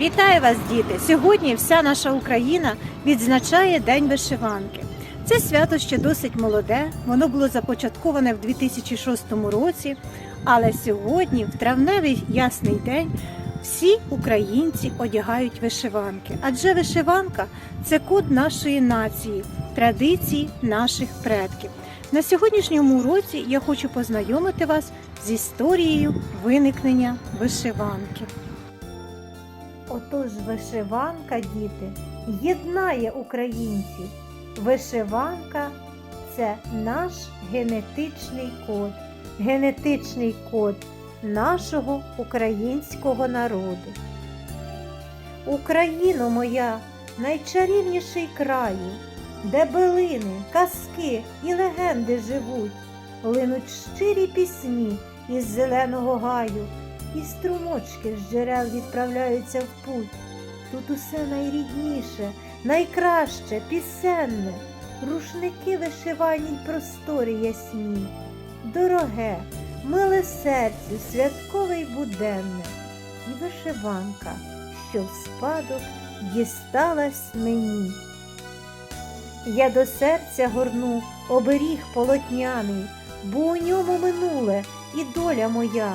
Вітаю вас, діти! Сьогодні вся наша Україна відзначає День вишиванки. Це свято ще досить молоде, воно було започатковане в 2006 році, але сьогодні, в травневий ясний день, всі українці одягають вишиванки. Адже вишиванка це код нашої нації, традиції наших предків. На сьогоднішньому уроці я хочу познайомити вас з історією виникнення вишиванки. Отож, вишиванка, діти, єднає українців. Вишиванка це наш генетичний код, генетичний код нашого українського народу. Україно моя, найчарівніший краю, де билини, казки і легенди живуть, линуть щирі пісні із зеленого гаю і струмочки з джерел відправляються в путь. Тут усе найрідніше, найкраще, пісенне, рушники вишивані й просторі ясні, дороге, миле серцю, святкове й буденне, і вишиванка, що в спадок дісталась мені. Я до серця горну оберіг полотняний, бо у ньому минуле і доля моя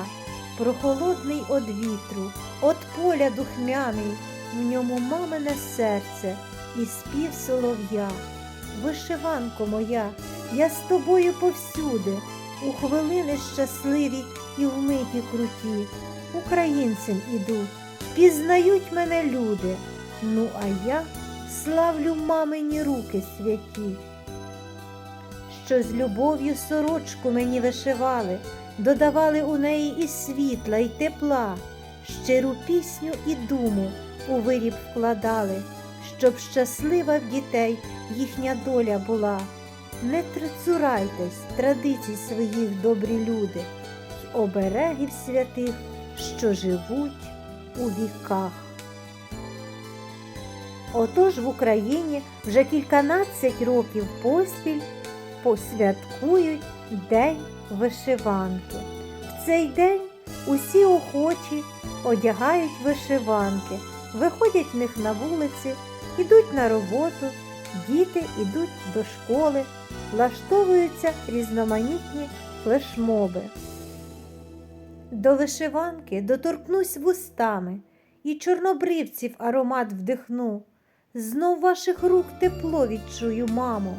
прохолодний од вітру, от поля духмяний, в ньому мамине серце і спів солов'я. Вишиванко моя, я з тобою повсюди, у хвилини щасливі і в миті круті. Українцем іду, пізнають мене люди. Ну, а я славлю мамині руки святі. Що з любов'ю сорочку мені вишивали, додавали у неї і світла, і тепла, щиру пісню і думу у виріб вкладали, щоб щаслива в дітей їхня доля була. Не трицурайтесь традицій своїх добрі люди, й оберегів святих, що живуть у віках. Отож в Україні вже кільканадцять років поспіль посвяткують День вишиванки. В цей день усі охочі одягають вишиванки, виходять в них на вулиці, ідуть на роботу, діти йдуть до школи, влаштовуються різноманітні флешмоби. До вишиванки доторкнусь вустами і чорнобривців аромат вдихну. Знов ваших рук тепло відчую, мамо,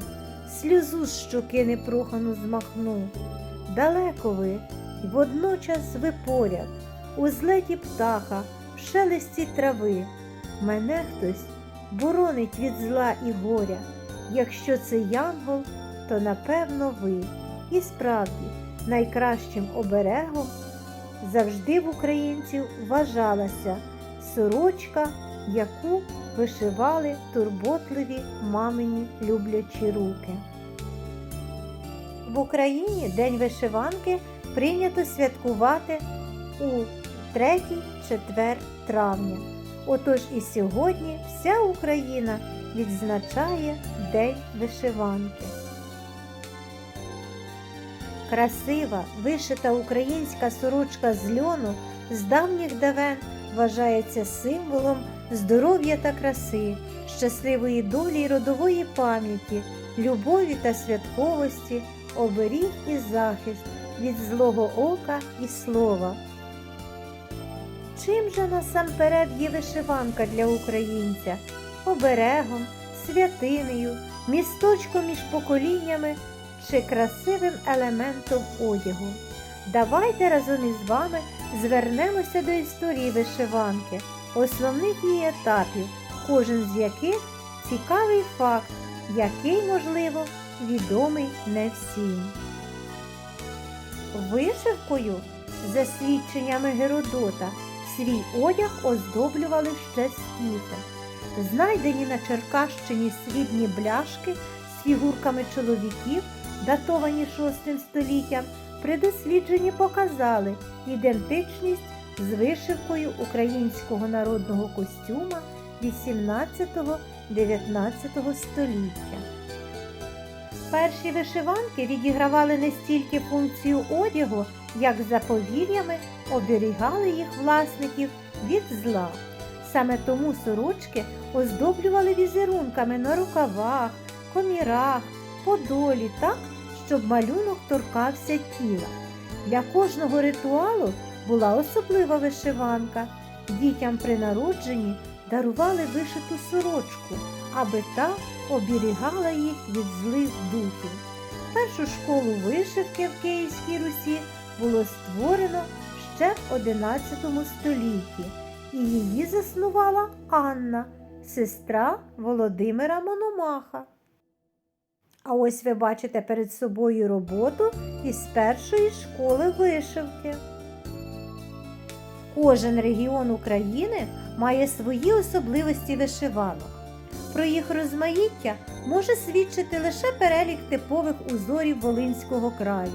сльозу з щоки непрохану змахну. Далеко ви, й водночас ви поряд, у злеті птаха, в шелесті трави. Мене хтось боронить від зла і горя. Якщо це янгол, то напевно ви. І справді найкращим оберегом завжди в українців вважалася сорочка, яку вишивали турботливі мамині люблячі руки. В Україні День вишиванки прийнято святкувати у 3-4 травня. Отож і сьогодні вся Україна відзначає День вишиванки. Красива вишита українська сорочка з льону з давніх давен вважається символом здоров'я та краси, щасливої долі й родової пам'яті, любові та святковості, оберіг і захист від злого ока і слова. Чим же насамперед є вишиванка для українця? Оберегом, святинею, місточком між поколіннями чи красивим елементом одягу. Давайте разом із вами звернемося до історії вишиванки, основних її етапів, кожен з яких цікавий факт, який, можливо, відомий не всім. Вишивкою, за свідченнями Геродота, свій одяг оздоблювали ще скіфи. Знайдені на Черкащині срібні бляшки з фігурками чоловіків, датовані VI століттям, при дослідженні показали ідентичність з вишивкою українського народного костюма 18-19 століття. Перші вишиванки відігравали не стільки функцію одягу, як за повір'ями оберігали їх власників від зла. Саме тому сорочки оздоблювали візерунками на рукавах, комірах, подолі так, щоб малюнок торкався тіла. Для кожного ритуалу була особлива вишиванка. Дітям при народженні дарували вишиту сорочку, аби та оберігала їх від злих духів. Першу школу вишивки в Київській Русі було створено ще в XI столітті, і її заснувала Анна, сестра Володимира Мономаха. А ось ви бачите перед собою роботу із першої школи вишивки. Кожен регіон України має свої особливості вишиванок. Про їх розмаїття може свідчити лише перелік типових узорів Волинського краю: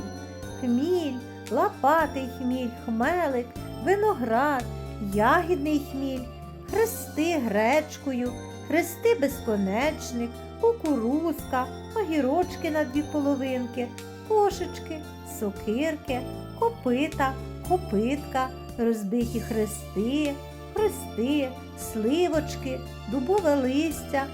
хміль, лопатий хміль, хмелик, виноград, ягідний хміль, хрести гречкою, хрести безконечник, кукурузка, огірочки на дві половинки, кошечки, сокирки, копита, копитка, розбиті хрести, хрести, сливочки, дубове листя,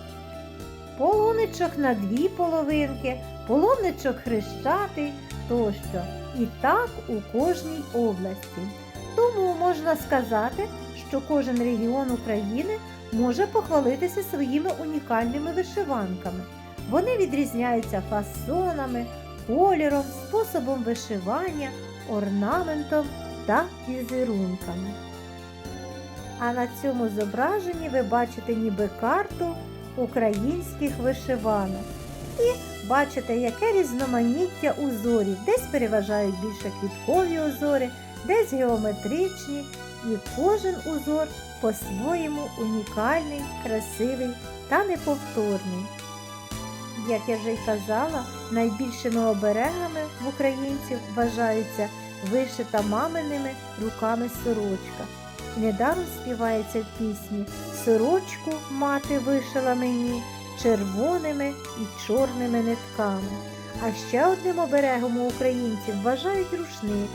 полоничок на дві половинки, полоничок хрещатий тощо. І так у кожній області. Тому можна сказати, що кожен регіон України може похвалитися своїми унікальними вишиванками. Вони відрізняються фасонами, кольором, способом вишивання, орнаментом та візерунками. А на цьому зображенні ви бачите ніби карту українських вишиванок. І бачите, яке різноманіття узорів. Десь переважають більше квіткові узори, десь геометричні, і кожен узор по-своєму унікальний, красивий та неповторний. Як я вже й казала, найбільшими оберегами в українців вважаються вишита маминими руками сорочка. Недаром співається в пісні Сорочку мати вишила мені червоними і чорними нитками. А ще одним оберегом у українців вважають рушник.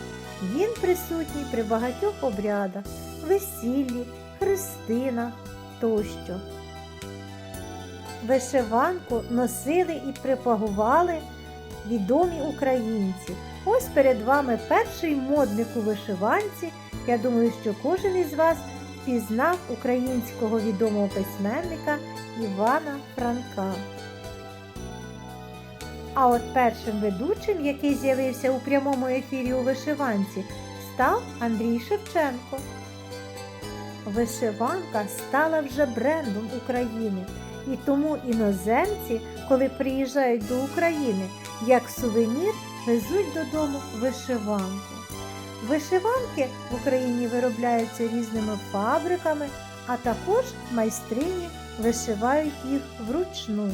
Він присутній при багатьох обрядах, весіллі, хрестинах тощо. Вишиванку носили і припагували відомі українці. Ось перед вами перший модник у вишиванці. Я думаю, що кожен із вас пізнав українського відомого письменника Івана Франка. А от першим ведучим, який з'явився у прямому ефірі у вишиванці, став Андрій Шевченко. Вишиванка стала вже брендом України, і тому іноземці, коли приїжджають до України, як сувенір везуть додому вишиванку. Вишиванки в Україні виробляються різними фабриками, а також майстрині вишивають їх вручну.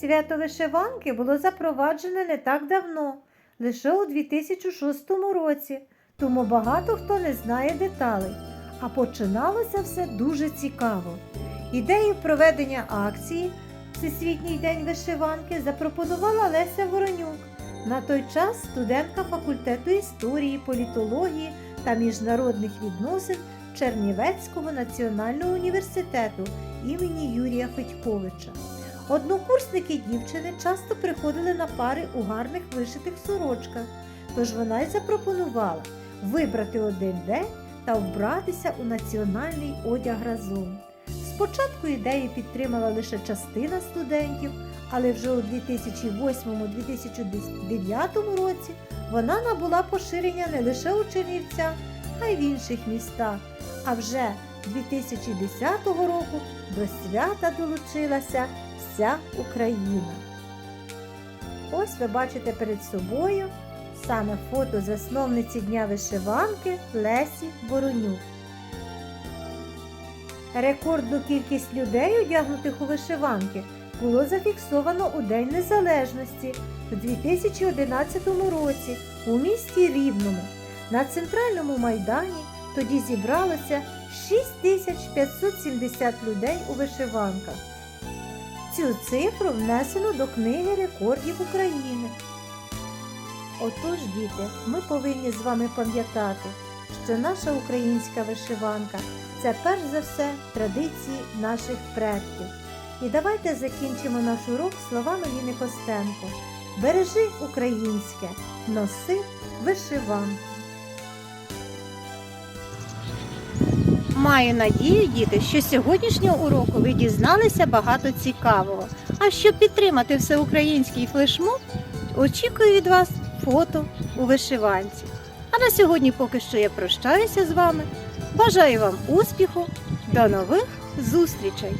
Свято вишиванки було запроваджене не так давно, лише у 2006 році, тому багато хто не знає деталей. А починалося все дуже цікаво. Ідею проведення акції Всесвітній день вишиванки запропонувала Леся Воронюк. На той час студентка факультету історії, політології та міжнародних відносин Чернівецького національного університету імені Юрія Федьковича. Однокурсники дівчини часто приходили на пари у гарних вишитих сорочках, тож вона й запропонувала вибрати один день та вбратися у національний одяг разом. Спочатку ідею підтримала лише частина студентів, але вже у 2008-2009 році вона набула поширення не лише у Чернівцях, а й в інших містах. А вже 2010 року до свята долучилася вся Україна. Ось ви бачите перед собою саме фото засновниці Дня вишиванки Лесі Воронюк. Рекордну кількість людей, одягнутих у вишиванки, було зафіксовано у День Незалежності у 2011 році у місті Рівному. На центральному майдані тоді зібралося 6570 людей у вишиванках. Цю цифру внесено до Книги рекордів України. Отож, діти, ми повинні з вами пам'ятати, що наша українська вишиванка це перш за все традиції наших предків. І давайте закінчимо наш урок словами Ліни Костенко. Бережи українське, носи вишиванку. Маю надію, діти, що з сьогоднішнього уроку ви дізналися багато цікавого. А щоб підтримати всеукраїнський флешмоб, очікую від вас фото у вишиванці. А на сьогодні поки що я прощаюся з вами. Бажаю вам успіху. До нових зустрічей!